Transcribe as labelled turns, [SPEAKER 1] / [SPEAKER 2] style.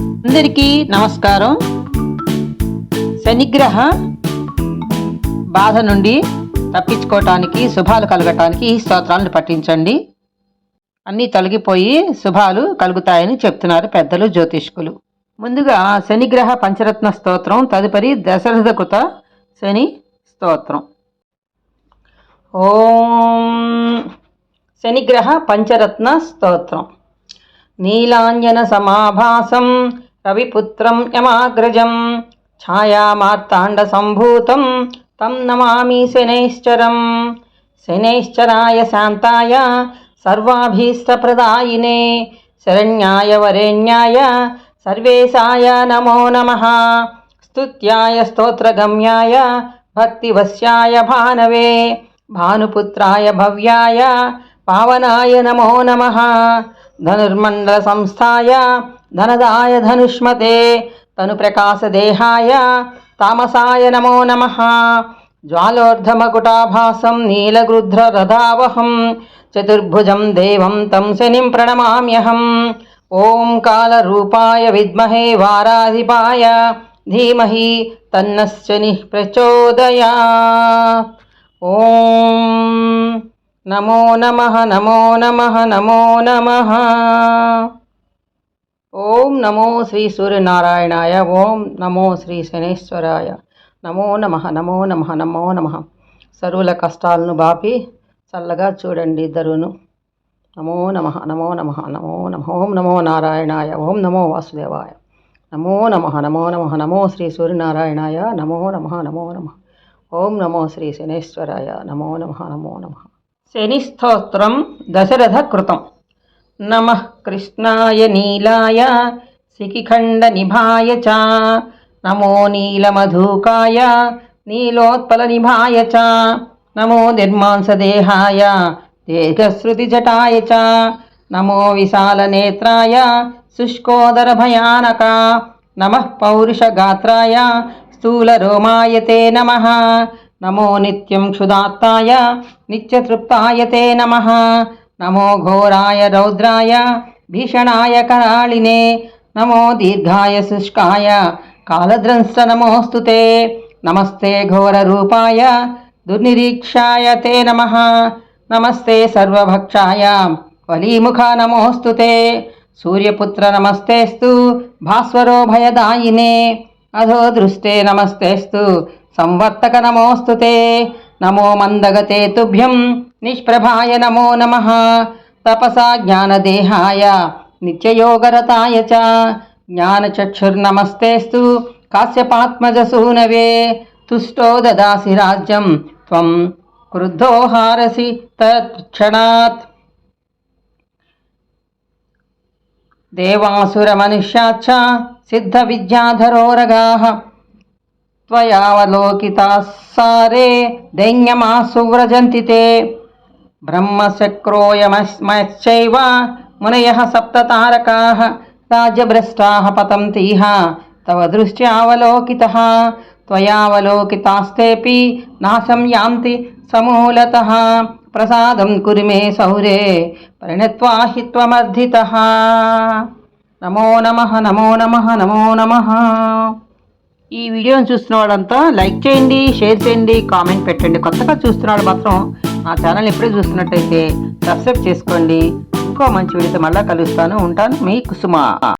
[SPEAKER 1] అందరికీ నమస్కారం. శనిగ్రహ బాధ నుండి తప్పించుకోవటానికి శుభాలు కలగటానికి ఈ స్తోత్రాలను పఠించండి. అన్నీ తొలగిపోయి శుభాలు కలుగుతాయని చెప్తున్నారు పెద్దలు జ్యోతిష్కులు. ముందుగా శనిగ్రహ పంచరత్న స్తోత్రం తదుపరి దశరథ కృత శని స్తోత్రం. ఓం శనిగ్రహ పంచరత్న స్తోత్రం. నీలాంజన సమాభాసం రవిపుత్రం యమాగ్రజం ఛాయామార్తాండ సంభూతం తం నమామి శనైశ్చరం. శనైశ్చరాయ శాంతాయ సర్వాభీష్టప్రదాయినే శరణ్యాయ వరేణ్యాయ సర్వేశాయ నమో నమ. స్తుత్యాయ స్తోత్రగమ్యాయ భక్తివశ్యాయ భానవే. భానుపుత్రాయ భవ్యాయ పావనాయ నమో నమ. ధనుర్మండల సంస్థాయ ధనదాయ ధనుష్మతే తను ప్రకాశదేహాయ తామసాయ నమో నమః జ్వాలోర్ధమకుటాభాసం నీలగృధ్రరథావహం చతుర్భుజం దేవం తం శనిం ప్రణమామ్యహం ఓం కాలరూపాయ విద్మహే వారాధిపాయ ధీమహి తన్నశ్చని ప్రచోదయా ఓం నమో నమ నమో నమ నమో నమ ఓం నమో శ్రీ సూర్యనారాయణాయ ఓం నమో శ్రీ శనేశ్వరాయ నమో నమ నమో నమ నమో నమ సరువుల కష్టాలను బాపి చల్లగా చూడండి ఇద్దరును నమో నమ నమో నమ నమో నమ ఓం నమో నారాయణాయ ఓం నమో వాసుదేవాయ నమో నమ నమో నమ నమో శ్రీ సూర్యనారాయణాయ నమో నమ నమో నమ ఓం నమో శ్రీ శనేశ్వరాయ నమో నమ నమో నమ శనిస్తోత్రం దశరథ కృతం నమ కృష్ణాయ నీలాయ శిఖిఖండ నిభాయ చ. నమో నీలమధూకాయ నీలోత్పల నిభాయ చ. నమో నిర్మాంసదేహాయ దీర్ఘశ్రుతిజటాయ చ. నమో విశాలనేత్రాయ శుష్కోదర భయానక నమ పౌరుషగాత్రాయ స్థూలరోమాయ తే నమ. నమో నిత్యం క్షుదాత్తాయ నిత్యతృప్తాయ తే నమ. నమో ఘోరాయ రౌద్రాయ భీషణాయ కరాళినే. నమో దీర్ఘాయ శుష్కాయ కాలద్రంశ నమోస్తు నమస్తే ఘోర రూపాయ దుర్నిరీక్షాయ తే నమ. నమస్తే సర్వభక్షాయ వలీముఖ నమోస్తు సూర్యపుత్ర నమస్తేస్తు భాస్వరో భయదాయినే. అధో దృష్టే నమస్తేస్తు సంవర్తక నమోస్తు నమో మందగతే తుభ్యం నిష్ప్రభాయ నమో నమ. తపసా జ్ఞానదేహాయ. నిత్యయోగరతాయ చ. జ్ఞానచక్షుర్నమస్తేస్తు. కాశ్యపాత్మజసూనవే. తుష్టో దాసి రాజ్యం. త్వం క్రుద్ధోహారసి తత్క్షణాత్. దేవాసురమనుష్యాచ సిద్ధ విద్యాధరోరగా त्वयावलोकिताः सारे दैन्यमासु व्रजन्ति ते ब्रह्मशक्रोयमश्चैव मुनयः सप्ततारकाः राजभ्रष्टाः पतन्तीह तव दृष्ट्यावलोकितः त्वयावलोकितास्तेऽपि नाशं यान्ति समूलतः प्रसादं कुरु मे सौरे परिणत्वा हि त्वमर्धितः నమో నమ నమో నమ నమో నమ ఈ వీడియోని చూస్తున్న వాళ్ళంతా లైక్ చేయండి షేర్ చేయండి కామెంట్ పెట్టండి. కొత్తగా చూస్తున్న వాళ్ళు మాత్రం నా ఛానల్ ఎప్పుడే చూస్తున్నట్టయితే సబ్స్క్రైబ్ చేసుకోండి. ఇంకో మంచి వీడియోతో మళ్ళీ కలుస్తాను. ఉంటాను మీ కుసుమ.